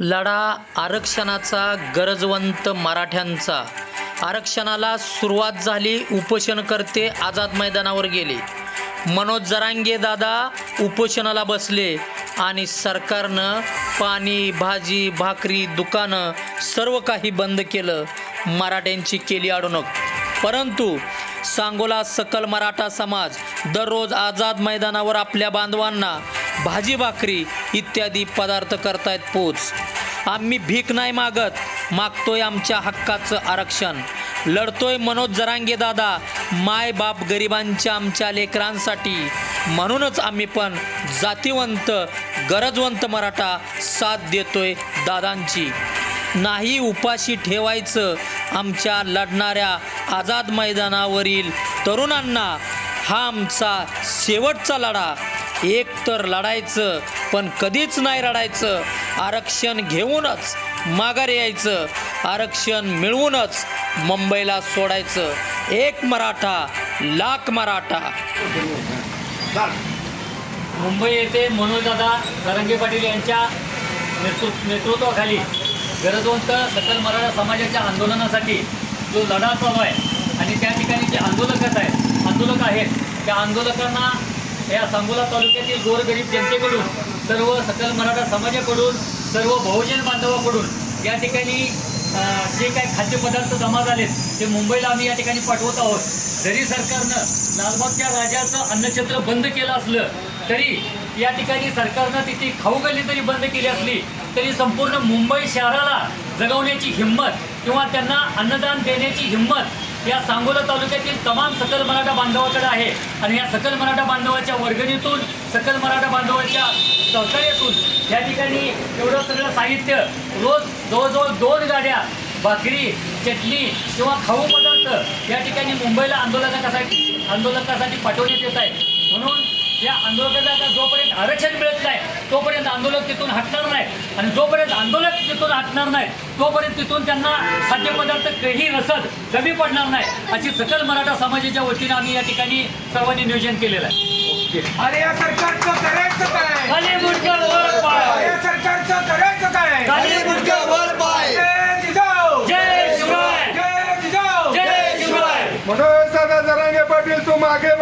लढा आरक्षणाचा गरजवंत मराठ्यांचा. आरक्षणाला सुरुवात झाली उपोषणकर्ते आझाद मैदानावर गेले. मनोज जरांगे दादा उपोषणाला बसले आणि सरकारनं पाणी भाजी भाकरी दुकानं सर्व काही बंद केलं मराठ्यांची केली अडवणूक परंतु सांगोला सकल मराठा समाज दररोज आझाद मैदानावर आपल्या बांधवांना भाजी भाकरी इत्यादी पदार्थ करतायत पोच. आम्ही भीक नाही मागत मागतोय आमच्या हक्काचं आरक्षण. लढतोय मनोज जरांगे दादा माय बाप गरिबांच्या आमच्या लेकरांसाठी. म्हणूनच आम्ही पण जातीवंत गरजवंत मराठा साथ देतोय दादांची. नाही उपाशी ठेवायचं आमच्या लढणाऱ्या आझाद मैदानावरील तरुणांना. हा आमचा शेवटचा लढा. एक तर लढायचं पण कधीच नाही रडायचं. आरक्षण घेऊनच माघार यायचं. आरक्षण मिळवूनच मुंबईला सोडायचं. एक मराठा लाख मराठा. मुंबई येथे मनोजदादा तरंगे पाटील यांच्या नेतृ नेतृत्वाखाली गरजवंत सकल मराठा समाजाच्या आंदोलनासाठी जो लढा चालू आहे आणि त्या ठिकाणी जे आंदोलकच आहेत आंदोलक आहेत त्या आंदोलकांना या सांगोला तालुक्यातील गोरगरीब जनतेकडून सर्व सकल मराठा समाजाकडून सर्व बहुजन बांधवाकडून या ठिकाणी जे काही खाद्यपदार्थ जमा झालेत ते मुंबईला आम्ही या ठिकाणी पाठवत आहोत. जरी सरकारनं लालबागच्या राजाचं अन्नछत्र बंद केलं असलं तरी या ठिकाणी सरकारनं तिथे खाऊ जरी बंद केली असली तरी संपूर्ण मुंबई शहराला जगवण्याची हिंमत किंवा त्यांना अन्नदान देण्याची हिंमत या सांगोला तालुक्यातील तमाम सकल मराठा बांधवाकडे आहे. आणि या सकल मराठा बांधवाच्या वर्गणीतून सकल मराठा बांधवाच्या सहकार्यातून या ठिकाणी एवढं सगळं साहित्य रोज जवळजवळ दोन गाड्या भाकरी चटणी किंवा खाऊ पदार्थ या ठिकाणी मुंबईला आंदोलकासाठी आंदोलकासाठी पाठवण्यात येत आहे. म्हणून या आंदोलकाला जोपर्यंत आरक्षण मिळत नाही तोपर्यंत आंदोलक तिथून हटणार नाही. आणि जोपर्यंत आंदोलक तिथून हटणार नाही तोपर्यंत तिथून त्यांना खाद्यपदार्थ काही रसद कमी पडणार नाही अशी सकल मराठा समाजाच्या वतीनं आम्ही या ठिकाणी सर्वांनी नियोजन केलेलं आहे. अरे या सरकारचं करायचं काय? खाली मुंडकं वर पाय. या सरकारचं करायचं काय? खाली मुंडकं वर पाय. जय जिजाऊ. जय शिवराय. जय जिजाऊ. जय शिवराय. मनोज दादा जरांगे पाटील तू मागे